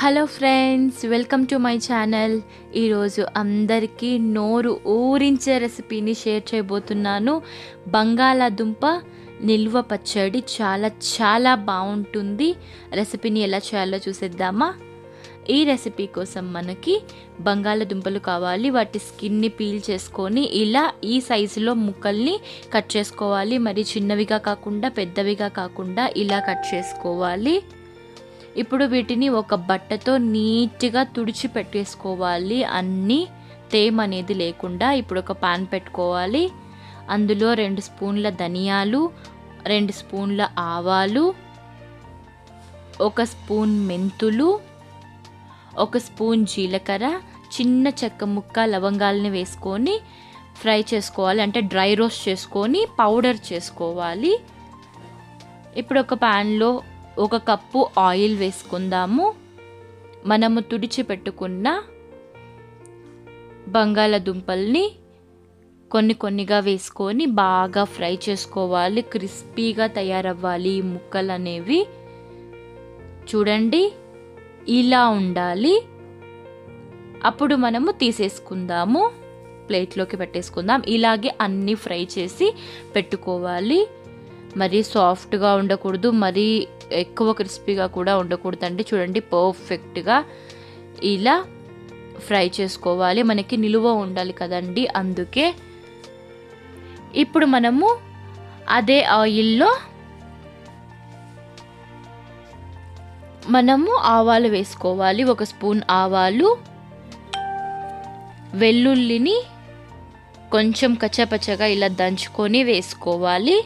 Hello friends welcome to my channel. ఈరోజు అందరికీ నోరు ఊరించే రెసిపీని షేర్ చేయబోతున్నాను. బంగాళాదుంప నిల్వ పచ్చడి చాలా చాలా బాగుంటుంది. రెసిపీని ఎలా చేయాలో చూసేద్దామా? ఈ రెసిపీ కోసం మనకి బంగాళదుంపలు కావాలి. వాటి స్కిన్ని పీల్ చేసుకొని ఇలా ఈ సైజులో ముక్కల్ని కట్ చేసుకోవాలి. మరి చిన్నవిగా కాకుండా పెద్దవిగా కాకుండా ఇలా కట్ చేసుకోవాలి. ఇప్పుడు వీటిని ఒక బట్టతో నీట్గా తుడిచి పెట్టేసుకోవాలి. అన్నీ తేమ అనేది లేకుండా ఇప్పుడు ఒక పాన్ పెట్టుకోవాలి. అందులో రెండు స్పూన్ల ధనియాలు రెండు స్పూన్ల ఆవాలు ఒక స్పూన్ మెంతులు ఒక స్పూన్ జీలకర్ర చిన్న చెక్క ముక్క లవంగాలని వేసుకొని ఫ్రై చేసుకోవాలి. అంటే డ్రై రోస్ట్ చేసుకొని పౌడర్ చేసుకోవాలి. ఇప్పుడు ఒక ప్యాన్లో ఒక కప్పు ఆయిల్ వేసుకుందాము. మనము తుడిచి పెట్టుకున్న బంగాళదుంపల్ని కొన్ని కొన్నిగా వేసుకొని బాగా ఫ్రై చేసుకోవాలి. క్రిస్పీగా తయారవ్వాలి ఈ ముక్కలు అనేవి చూడండి ఇలా ఉండాలి. అప్పుడు మనము తీసేసుకుందాము. ప్లేట్లోకి పెట్టేసుకుందాం. ఇలాగే అన్నీ ఫ్రై చేసి పెట్టుకోవాలి. మరీ సాఫ్ట్గా ఉండకూడదు మరీ ఎక్కువ క్రిస్పీగా కూడా ఉండకూడదండి. చూడండి పర్ఫెక్ట్గా ఇలా ఫ్రై చేసుకోవాలి. మనకి నిలువ ఉండాలి కదండి అందుకే. ఇప్పుడు మనము అదే ఆయిల్లో మనము ఆవాలు వేసుకోవాలి. ఒక స్పూన్ ఆవాలు వెల్లుల్లిని కొంచెం కచ్చపచ్చగా ఇలా దంచుకొని వేసుకోవాలి.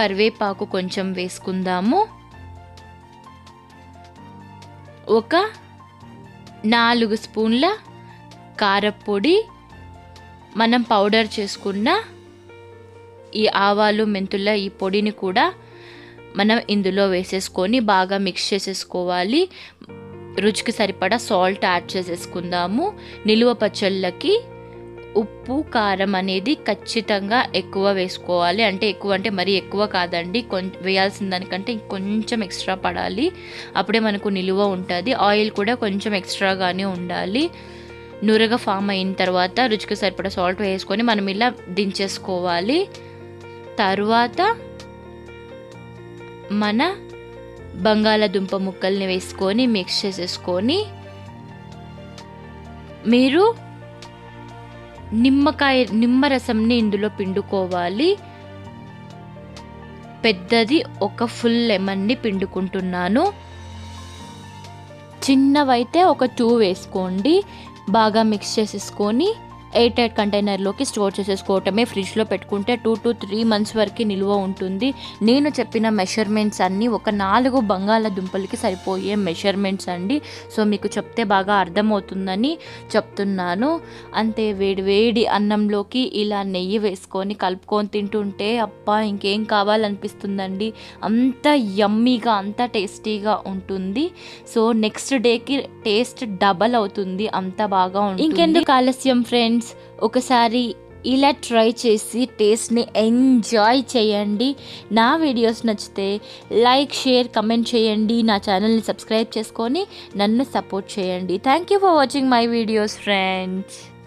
కరివేపాకు కొంచెం వేసుకుందాము. ఒక నాలుగు స్పూన్ల కారపొడి. మనం పౌడర్ చేసుకున్న ఈ ఆవాలు మెంతుల ఈ పొడిని కూడా మనం ఇందులో వేసేసుకొని బాగా మిక్స్ చేసేసుకోవాలి. రుచికి సరిపడా సాల్ట్ యాడ్ చేసేసుకుందాము. నిలువ పచ్చళ్ళకి ఉప్పు కారం అనేది ఖచ్చితంగా ఎక్కువ వేసుకోవాలి. అంటే ఎక్కువ అంటే మరీ ఎక్కువ కాదండి. కొంచెం వేయాల్సిన దానికంటే కొంచెం ఎక్స్ట్రా పడాలి. అప్పుడే మనకు నిలువ ఉంటుంది. ఆయిల్ కూడా కొంచెం ఎక్స్ట్రాగానే ఉండాలి. నురగ ఫామ్ అయిన తర్వాత రుచికి సరిపడా సాల్ట్ వేసుకొని మనం ఇలా దించేసుకోవాలి. తర్వాత మన బంగాళదుంప ముక్కల్ని వేసుకొని మిక్స్ చేసేసుకొని మీరు నిమ్మకాయ నిమ్మరసంని ఇందులో పిండుకోవాలి. పెద్దది ఒక ఫుల్ లెమన్ని పిండుకుంటున్నాను. చిన్నవైతే ఒక టూ వేసుకోండి. బాగా మిక్స్ చేసేసుకొని ఎయిర్ టైట్ కంటైనర్లోకి స్టోర్ చేసేసుకోవటమే ఫ్రిడ్జ్లో పెట్టుకుంటే టూ టు త్రీ మంత్స్ వరకు నిల్వ ఉంటుంది. నేను చెప్పిన మెషర్మెంట్స్ అన్నీ ఒక నాలుగు బంగాళాదుంపలకి సరిపోయే మెషర్మెంట్స్ అండి. సో మీకు చెప్తే బాగా అర్థమవుతుందని చెప్తున్నాను. అంతే వేడి వేడి అన్నంలోకి ఇలా నెయ్యి వేసుకొని కలుపుకొని తింటుంటే అప్ప ఇంకేం కావాలనిపిస్తుందండి? అంత యమ్మీగా అంత టేస్టీగా ఉంటుంది. సో నెక్స్ట్ డేకి టేస్ట్ డబల్ అవుతుంది. అంత బాగా ఉంటుంది. ఇంకెందుకు ఆలస్యం ఫ్రెండ్స్ ఒకసారి ఇలా ట్రై చేసి టేస్ట్ని ఎంజాయ్ చేయండి. నా వీడియోస్ నచ్చితే లైక్ షేర్ కమెంట్ చేయండి. నా ఛానల్ని సబ్స్క్రైబ్ చేసుకొని నన్ను సపోర్ట్ చేయండి. Thank you for watching my videos friends